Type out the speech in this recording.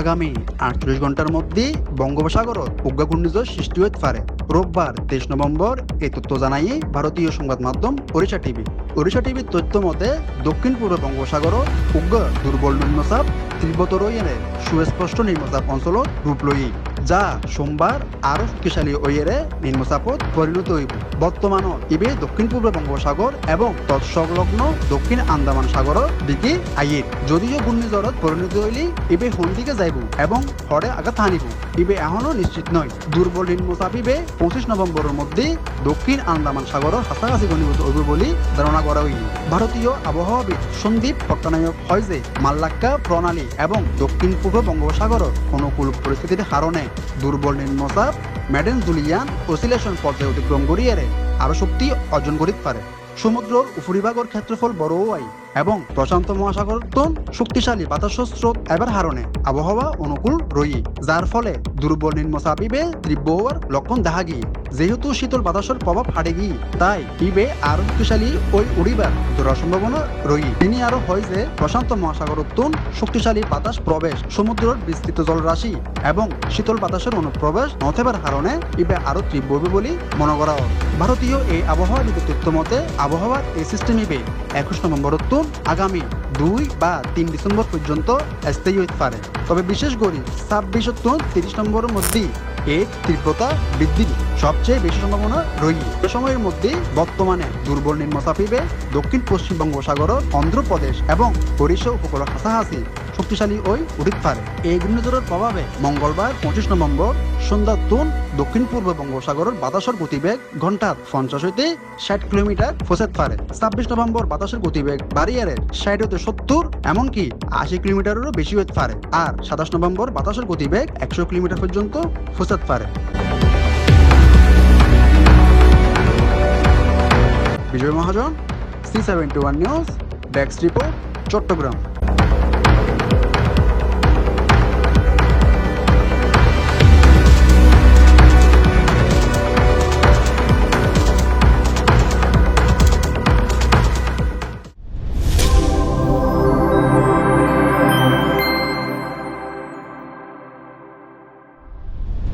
আগামী আটচল্লিশ ঘণ্টার মধ্যে বঙ্গোপসাগরত উগ্র ঘূর্ণিঝড় সৃষ্টি হতে পারে। রোববার তেইশ নভেম্বর এই তথ্য জানাই ভারতীয় সংবাদ মাধ্যম ওড়িশা টিভি। ওড়িশা টিভির তথ্য মতে, দক্ষিণ পূর্ব বঙ্গোপসাগর উগ্র দুর্বল নিম্নচাপ তীব্রতর সুস্পষ্ট নিম্নচাপ অঞ্চল রূপ লই যা সোমবার আরও শক্তিশালী ওয়েরে নিম্নচাপত পরিণত হইব। বর্তমানত ইবে দক্ষিণ পূর্ব বঙ্গোপসাগর এবং তৎসংলগ্ন দক্ষিণ আন্দামান সাগরের দিকে আইয়ের যদিও ঘূর্ণিঝড়ত পরিণত হইলে ইবে হন দিকে যাইব এবং হরে আঘাত হানিব। ইবে এখনও নিশ্চিত নয়। দুর্বল নিম্নচাপ ইবে পঁচিশ নভেম্বরের মধ্যে দক্ষিণ আন্দামান সাগরের কাছাকাছি ঘনীভূত হইব বলে ধারণা করা হইল। ভারতীয় আবহাওয়াবিদ সন্দীপ পট্টনায়ক হয় যে মাল্লাক্কা প্রণালী এবং দক্ষিণ পূর্ব বঙ্গোপসাগরের অনুকূল পরিস্থিতির কারণে দুর্বল নিম্নচাপ ম্যাডেন জুলিয়ান অসিলেশন পর্যায়ে অতিক্রম করিয়ারে আরও শক্তি অর্জন করিতে পারে। সমুদ্রর উপরিভাগর ক্ষেত্রফল বড় হওয়াই এবং প্রশান্ত মহাসাগর তোন শক্তিশালী বাতাস স্রোত এবার হারণে। আবহাওয়া অনুকূল রই যার ফলে দুর্বল নিম্নচাপ ইবে তীব্র হওয়ার লক্ষণ দেখা গিয়ে। যেহেতু শীতল বাতাসের প্রভাব হারে গিয়ে, তাই ইবে আরও শক্তিশালী ওই উড়িবার ধরার সম্ভাবনা রই তিনি আরও হয় যে, প্রশান্ত মহাসাগর উত্তন শক্তিশালী বাতাস প্রবেশ, সমুদ্রের বিস্তৃত জলরাশি এবং শীতল বাতাসের অনুপ্রবেশ নথেবার কারণে ইবে আরও তীব্র হবে বলে মনে করা ভারতীয় এই আবহাওয়া তথ্য মতে, আবহাওয়ার এই সিস্টেম ইবে একুশ নভেম্বর উত্তর আগামী দুই বা তিন ডিসেম্বর পর্যন্ত স্থায়ী হইতে পারে। তবে বিশেষ করে ছাব্বিশ তিরিশ নম্বরের মধ্যে এর তীব্রতা বৃদ্ধির সবচেয়ে বেশি সম্ভাবনা রয়েছে এ সময়ের মধ্যে বর্তমানে দুর্বল নিম্নচাপিবে দক্ষিণ পশ্চিম বঙ্গোপসাগর, অন্ধ্রপ্রদেশ এবং ওড়িশা উপকূল কাছাকাছি। শক্তিশালী ওই উঠিতে পারে এই ঘূর্ণিঝড়ের প্রভাবে মঙ্গলবার পঁচিশ নভেম্বর সন্ধ্যা তুন দক্ষিণ পূর্ব বঙ্গোপসাগরের বাতাসের গতিবেগ ঘণ্টার পঞ্চাশ হইতে ষাট কিলোমিটার ফসেতে পারে ছাব্বিশ নভেম্বর বাতাসের গতিবেগ বাড়িয়ে ষাট হতে সত্তর, এমনকি আশি কিলোমিটারেরও বেশি হতে পারে। আর সাতাশ নভেম্বর বাতাসের গতিবেগ একশো কিলোমিটার পর্যন্ত ফসেতে পারে Bijoy Mahajan, C seventy one news desk report, Chattogram.